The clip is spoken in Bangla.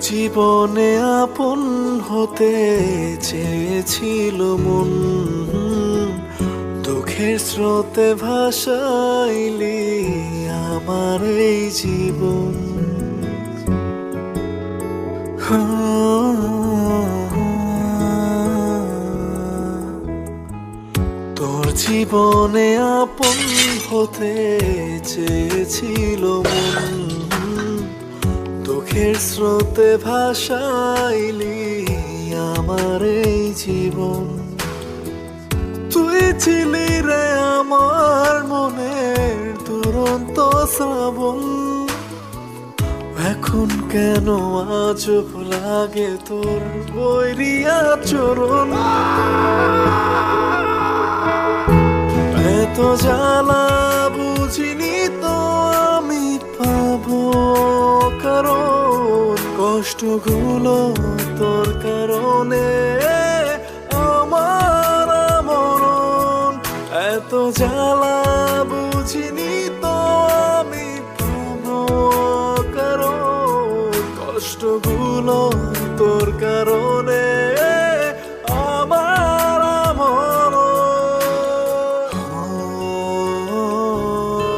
জীবনে আপন হতে চেয়েছিল মন। দুঃখের স্রোতে ভাসাইলি আমার এই জীবন। তোর জীবনে আপন হতে চেয়েছিল মন। দুঃখের স্রোতে ভাসাইলি আমার এই জীবন। তুই ছিলি রে আমার মনের দুরন্ত শ্রাবণ। এখন কেন আজ লাগে তোর বৈরিয়া চরণ? এত জ্বালা বুঝিনি তো কষ্টগুলো তোর কারণে আমার মরণ এত জ্বালা বুঝিনি তো আমি পাবো কারণ। কষ্টগুলো তোর কারণে